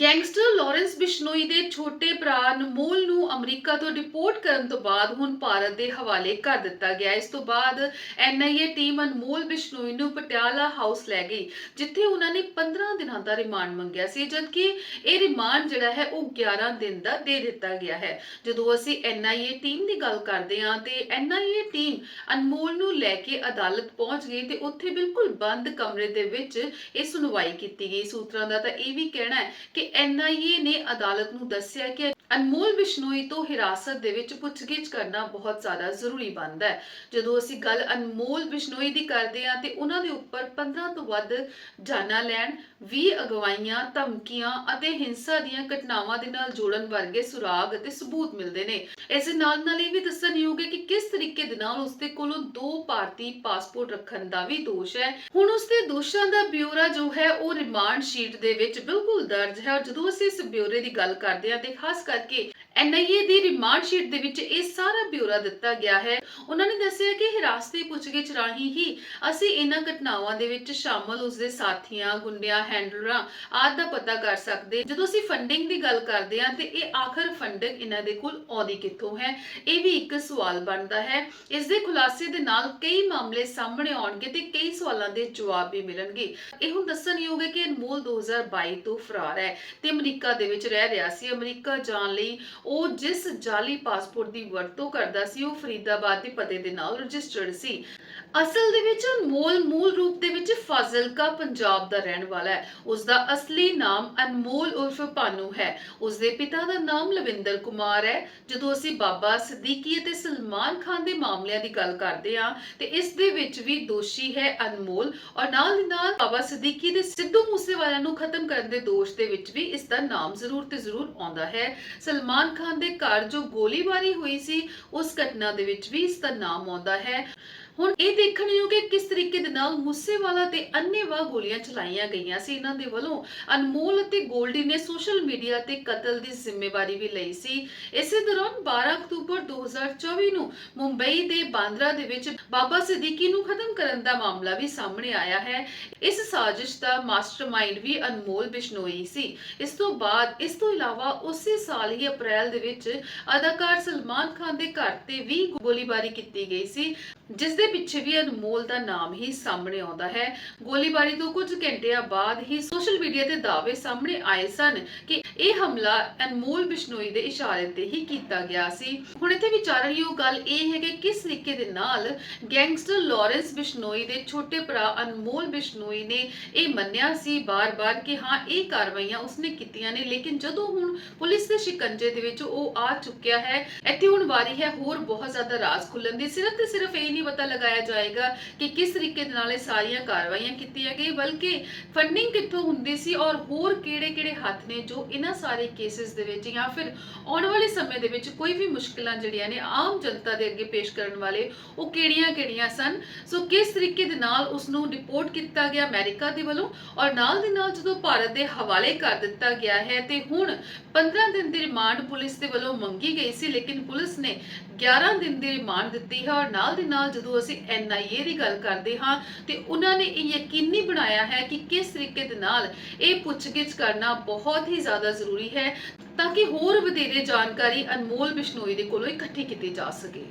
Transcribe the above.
Gangster Lawrence Bishnoi ਦੇ ਛੋਟੇ ਭਰਾ ਅਨਮੋਲ ਨੂੰ ਅਮਰੀਕਾ ਤੋਂ ਡਿਪੋਰਟ ਕਰਨ ਤੋਂ ਬਾਅਦ ਹੁਣ ਭਾਰਤ ਦੇ ਹਵਾਲੇ ਕਰ ਦਿੱਤਾ ਗਿਆ। ਇਸ ਤੋਂ ਬਾਅਦ ਐਨਆਈਏ ਟੀਮ ਅਨਮੋਲ ਬਿਸ਼ਨੋਈ ਨੂੰ ਪਟਿਆਲਾ ਹਾਊਸ ਲੈ ਗਈ, ਜਿੱਥੇ ਉਹਨਾਂ ਨੇ 15 ਦਿਨਾਂ ਦਾ ਰਿਮਾਂਡ ਮੰਗਿਆ ਸੀ, ਜਦਕਿ ਇਹ ਰਿਮਾਂਡ ਜਿਹੜਾ ਹੈ ਉਹ 11 ਦਿਨ ਦਾ ਦੇ ਦਿੱਤਾ ਗਿਆ ਹੈ। ਜਦੋਂ ਅਸੀਂ ਐਨਆਈਏ ਟੀਮ ਦੀ ਗੱਲ ਕਰਦੇ ਹਾਂ, ਤੇ ਐਨਆਈਏ ਟੀਮ ਅਨਮੋਲ ਨੂੰ ਲੈ ਕੇ ਅਦਾਲਤ ਪਹੁੰਚ ਗਈ ਤੇ ਉੱਥੇ ਬਿਲਕੁਲ ਬੰਦ ਕਮਰੇ ਦੇ ਵਿੱਚ ਇਹ ਸੁਣਵਾਈ ਕੀਤੀ ਗਈ। ਸੂਤਰਾਂ ਦਾ ਤਾਂ ਇਹ ਵੀ ਕਹਿਣਾ ਹੈ ਕਿ ਐਨਆਈਏ ਨੇ ਅਦਾਲਤ ਨੂੰ ਦੱਸਿਆ ਕਿ ਅਨਮੋਲ ਬਿਸ਼ਨੋਈ ਤੋਂ ਹਿਰਾਸਤ ਦੇ ਵਿੱਚ ਪੁੱਛਗਿੱਛ ਕਰਨਾ ਬਹੁਤ ਜ਼ਿਆਦਾ ਜ਼ਰੂਰੀ ਬਣਦਾ ਹੈ। ਜਦੋਂ ਅਸੀਂ ਗੱਲ ਅਨਮੋਲ ਬਿਸ਼ਨੋਈ ਦੀ ਕਰਦੇ ਹਾਂ ਤੇ ਉਹਨਾਂ ਦੇ ਉੱਪਰ 15 ਤੋਂ ਵੱਧ ਜਾਨਾਂ ਲੈਣ 20 ਅਗਵਾਈਆਂ, ਧਮਕੀਆਂ ਅਤੇ ਹਿੰਸਾ ਦੀਆਂ ਘਟਨਾਵਾਂ ਦੇ ਨਾਲ ਜੋੜਨ ਵਰਗੇ ਸੁਰਾਗ ਅਤੇ ਸਬੂਤ ਮਿਲਦੇ ਨੇ। ਇਸ ਨਾਲ ਨਾਲ ਇਹ ਵੀ ਦੱਸਣਯੋਗ ਹੈ ਕਿ ਕਿਸ ਤਰੀਕੇ ਦੇ ਨਾਲ ਉਸਦੇ ਕੋਲੋਂ ਦੋ ਭਾਰਤੀ ਪਾਸਪੋਰਟ ਰੱਖਣ ਦਾ ਵੀ ਦੋਸ਼ ਹੈ। ਹੁਣ ਉਸਦੇ ਦੋਸ਼ਾਂ ਦਾ ਬਿਊਰਾ ਜੋ ਹੈ ਉਹ ਰਿਮਾਂਡ ਸ਼ੀਟ ਦੇ ਵਿੱਚ ਬਿਲਕੁਲ ਦਰਜ ਹੈ ਔਰ ਜਦੋਂ ਅਸੀਂ ਇਸ ਬਿਊਰੇ ਦੀ ਗੱਲ ਕਰਦੇ ਹਾਂ ਤੇ ਖਾਸ aquí. ਐਨਆਈਏ ਦੀ ਰਿਮਾਂਡ ਸ਼ੀਟ ਦੇ ਵਿੱਚ ਇਹ ਸਾਰਾ ਬਿਊਰਾ ਦਿੱਤਾ ਗਿਆ ਹੈ। ਉਹਨਾਂ ਨੇ ਦੱਸਿਆ ਕਿ ਹਿਰਾਸਤੀ ਪੁੱਛਗਿੱਛ ਰਾਹੀਂ ਹੀ ਅਸੀਂ ਇਹਨਾਂ ਘਟਨਾਵਾਂ ਦੇ ਵਿੱਚ ਸ਼ਾਮਲ ਉਸਦੇ ਸਾਥੀਆਂ, ਗੁੰਡਿਆਂ ਹੈਂਡਲਰਾਂ ਆਦਿ ਦਾ ਪਤਾ ਕਰ ਸਕਦੇ। ਜਦੋਂ ਅਸੀਂ ਫੰਡਿੰਗ ਦੀ ਗੱਲ ਕਰਦੇ ਹਾਂ ਤੇ ਇਹ ਆਖਰ ਫੰਡਿੰਗ ਇਹਨਾਂ ਦੇ ਕੋਲ ਆਉਂਦੀ ਕਿੱਥੋਂ ਹੈ? ਇਹ ਵੀ ਇੱਕ ਸਵਾਲ ਬਣਦਾ ਹੈ। ਇਸ ਦੇ ਖੁਲਾਸੇ ਦੇ ਨਾਲ ਕਈ ਮਾਮਲੇ ਸਾਹਮਣੇ ਆਉਣਗੇ ਤੇ ਕਈ ਸਵਾਲਾਂ ਦੇ ਜਵਾਬ ਵੀ ਮਿਲਣਗੇ। ਇਹ ਹੁਣ ਦੱਸਣਯੋਗ ਹੈ ਕਿ ਅਨਮੋਲ 2022 ਤੋਂ ਫਰਾਰ ਹੈ ਤੇ ਅਮਰੀਕਾ ਦੇ ਵਿੱਚ ਰਹਿ ਰਿਹਾ ਸੀ। ਅਮਰੀਕਾ ਜਾਣ ਲਈ ਉਹ ਜਿਸ ਜਾਲੀ ਪਾਸਪੋਰਟ ਦੀ ਵਰਤੋਂ ਕਰਦਾ ਸੀ, ਉਹ ਫਰੀਦਾਬਾਦ ਦੇ ਪਤੇ ਦੇ ਨਾਲ ਰਜਿਸਟਰਡ ਸੀ। ਅਸਲ ਦੇ ਵਿੱਚ ਅਨਮੋਲ ਮੂਲ ਰੂਪ ਵਿੱਚ ਫਾਜ਼ਿਲਕਾ, ਪੰਜਾਬ ਦਾ ਰਹਿਣ ਵਾਲਾ ਹੈ। ਉਸ ਦਾ ਅਸਲੀ ਨਾਮ ਅਨਮੋਲ ਉਰਫ ਭਾਨੂ ਹੈ। ਉਸ ਦੇ ਪਿਤਾ ਦਾ ਨਾਮ ਲਵਿੰਦਰ ਕੁਮਾਰ ਹੈ। ਜਦੋਂ ਅਸੀਂ ਬਾਬਾ ਸਦੀਕੀ ਅਤੇ ਸਲਮਾਨ ਖਾਨ ਦੇ ਮਾਮਲਿਆਂ ਦੀ ਗੱਲ ਕਰਦੇ ਹਾਂ, ਤੇ ਇਸ ਦੇ ਵਿੱਚ ਵੀ ਦੋਸ਼ੀ ਹੈ ਅਨਮੋਲ ਔਰ ਨਾਲ ਦੀ ਨਾਲ ਬਾਬਾ ਸਦੀਕੀ ਦੇ ਸਿੱਧੂ ਮੂਸੇਵਾਲਾ ਨੂੰ ਖਤਮ ਕਰਨ ਦੇ ਦੋਸ਼ ਦੇ ਵਿੱਚ ਵੀ ਇਸ ਦਾ ਨਾਮ ਜ਼ਰੂਰ ਤੇ ਜ਼ਰੂਰ ਆਉਂਦਾ ਹੈ। ਸਲਮਾਨ ਖਾਨ ਦੇ ਘਰ ਜੋ ਗੋਲੀਬਾਰੀ ਹੋਈ ਸੀ, ਉਸ ਘਟਨਾ ਦੇ ਵਿੱਚ ਵੀ ਇਸ ਦਾ ਨਾਮ ਆਉਂਦਾ ਹੈ। ਹੁਣ ਇਹ ਦੇਖਣਯੋਗ ਹੈ ਕਿਸ ਤਰੀਕੇ ਦੇ ਨਾਲ ਮੂਸੇਵਾਲਾ ਤੇ ਅੰਨੇਵਾਹ ਗੋਲੀਆਂ ਚਲਾਈਆਂ ਗਈਆਂ ਸੀ। ਇਹਨਾਂ ਦੇ ਵੱਲੋਂ ਅਨਮੋਲ ਅਤੇ ਗੋਲਡੀ ਨੇ ਸੋਸ਼ਲ ਮੀਡੀਆ ਤੇ ਕਤਲ ਦੀ ਜ਼ਿੰਮੇਵਾਰੀ ਵੀ ਲਈ ਸੀ। ਇਸੇ ਦੌਰਾਨ 12 ਅਕਤੂਬਰ 2024 ਨੂੰ ਮੁੰਬਈ ਦੇ ਬਾਂਦਰਾ ਦੇ ਵਿੱਚ ਬਾਬਾ ਸਿੱਦੀਕੀ ਨੂੰ ਖਤਮ ਕਰਨ ਦਾ ਮਾਮਲਾ ਵੀ ਸਾਹਮਣੇ ਆਇਆ ਹੈ। ਇਸ ਸਾਜ਼ਿਸ਼ ਦਾ ਮਾਸਟਰਮਾਈਂਡ ਵੀ ਅਨਮੋਲ ਬਿਸ਼ਨੋਈ ਸੀ। ਇਸ ਤੋਂ ਬਾਅਦ, ਇਸ ਤੋਂ ਇਲਾਵਾ ਉਸੇ ਸਾਲ ਹੀ ਅਪ੍ਰੈਲ ਦੇ ਵਿੱਚ ਅਦਾਕਾਰ ਸਲਮਾਨ ਖਾਨ ਦੇ ਘਰ ਤੇ ਵੀ ਗੋਲੀਬਾਰੀ ਕੀਤੀ ਗਈ ਸੀ। ਜਿਸ ਦੇ ਪਿੱਛੇ ਵੀ ਅਨਮੋਲ ਦਾ ਨਾਮ ਹੀ ਸਾਹਮਣੇ ਆਉਂਦਾ ਹੈ। ਗੋਲੀਬਾਰੀ ਤੋਂ ਕੁਝ ਘੰਟਿਆਂ ਬਾਅਦ ਹੀ ਸੋਸ਼ਲ ਮੀਡੀਆ ਤੇ ਦਾਅਵੇ ਸਾਹਮਣੇ ਆਏ ਸਨ ਕਿ ਇਹ ਹਮਲਾ ਅਨਮੋਲ ਬਿਸ਼ਨੋਈ ਦੇ ਇਸ਼ਾਰੇ ਤੇ ਹੀ ਕੀਤਾ ਗਿਆ ਸੀ। ਹੁਣ ਇੱਥੇ ਵਿਚਾਰਨਯੋਗ ਗੱਲ ਇਹ ਹੈ ਕਿ ਕਿਸ ਤਰੀਕੇ ਦੇ ਨਾਲ ਗੈਂਗਸਟਰ ਲਾਰੈਂਸ ਬਿਸ਼ਨੋਈ ਦੇ ਛੋਟੇ ਭਰਾ ਅਨਮੋਲ ਬਿਸ਼ਨੋਈ ਨੇ ਇਹ ਮੰਨਿਆ ਸੀ ਬਾਰ-ਬਾਰ ਕਿ ਹਾਂ, ਇਹ ਕਾਰਵਾਈਆਂ ਉਸਨੇ ਕੀਤੀਆਂ ਨੇ, ਲੇਕਿਨ ਜਦੋਂ ਹੁਣ ਪੁਲਿਸ ਦੇ ਸ਼ਿਕੰਜੇ ਦੇ ਵਿੱਚ ਉਹ ਆ ਚੁੱਕਿਆ ਹੈ, ਇੱਥੇ ਹੁਣ ਵਾਰੀ ਹੈ ਹੋਰ ਬਹੁਤ ਜ਼ਿਆਦਾ ਰਾਜ਼ ਖੁੱਲਣ ਦੀ। ਸਿਰਫ ਤੇ ਸਿਰਫ ਇਹ ਨਹੀਂ ਪਤਾ ਲਗਾਇਆ ਜਾਏਗਾ ਕਿ ਕਿਸ ਤਰੀਕੇ ਦੇ ਨਾਲ ਇਹ ਸਾਰੀਆਂ ਕਾਰਵਾਈਆਂ ਕੀਤੀਆਂ ਗਈ ਬਲਕਿ ਫੰਡਿੰਗ ਕਿੱਥੋਂ ਹੁੰਦੀ ਸੀ ਔਰ ਹੋਰ ਕਿਹੜੇ-ਕਿਹੜੇ ਹੱਥ ਨੇ ਜੋ ਇਹਨਾਂ ਸਾਰੇ ਕੇਸਿਸ ਦੇ ਵਿੱਚ ਜਾਂ ਫਿਰ ਆਉਣ ਵਾਲੇ ਸਮੇਂ ਦੇ ਵਿੱਚ ਕੋਈ ਵੀ ਮੁਸ਼ਕਲਾਂ ਜਿਹੜੀਆਂ ਨੇ ਆਮ ਜਨਤਾ ਦੇ ਅੱਗੇ ਪੇਸ਼ ਕਰਨ ਵਾਲੇ ਉਹ ਕਿਹੜੀਆਂ-ਕਿਹੜੀਆਂ ਸਨ? ਸੋ ਕਿਸ ਤਰੀਕੇ ਦੇ ਨਾਲ ਉਸ ਨੂੰ ਡਿਪੋਰਟ ਕੀਤਾ ਗਿਆ ਅਮਰੀਕਾ ਦੇ ਵੱਲੋਂ? ਔਰ ਨਾਲ ਦੀ ਨਾਲ ਜਦੋਂ ਭਾਰਤ ਦੇ ਹਵਾਲੇ ਕਰ ਦਿੱਤਾ ਗਿਆ ਹੈ ਤੇ ਹੁਣ 15 ਦਿਨ ਦੀ ਰਿਮਾਂਡ ਪੁਲਿਸ ਦੇ ਵੱਲੋਂ ਮੰਗੀ ਗਈ ਸੀ, ਲੇਕਿਨ ਪੁਲਿਸ ਨੇ 11 ਦਿਨ ਦੀ ਰਿਮਾਂਡ ਦਿੱਤੀ ਹੈ ਔਰ ਨਾਲ ਦੀ ਨਾਲ ਜਦੋਂ ਅਸੀਂ ਐਨਆਈਏ ਦੀ ਗੱਲ ਕਰਦੇ ਹਾਂ ਤੇ ਉਹਨਾਂ ਨੇ ਇਹ ਯਕੀਨੀ ਬਣਾਇਆ ਹੈ ਕਿ ਕਿਸ ਤਰੀਕੇ ਦੇ ਨਾਲ ਇਹ ਪੁੱਛਗਿੱਛ ਕਰਨਾ ਬਹੁਤ ਹੀ ਜ਼ਿਆਦਾ ਜ਼ਰੂਰੀ ਹੈ ਤਾਂ ਕਿ ਹੋਰ ਵਧੇਰੇ ਜਾਣਕਾਰੀ ਅਨਮੋਲ ਬਿਸ਼ਨੋਈ ਦੇ ਕੋਲੋਂ ਇਕੱਠੀ ਕੀਤੀ ਜਾ ਸਕੇ।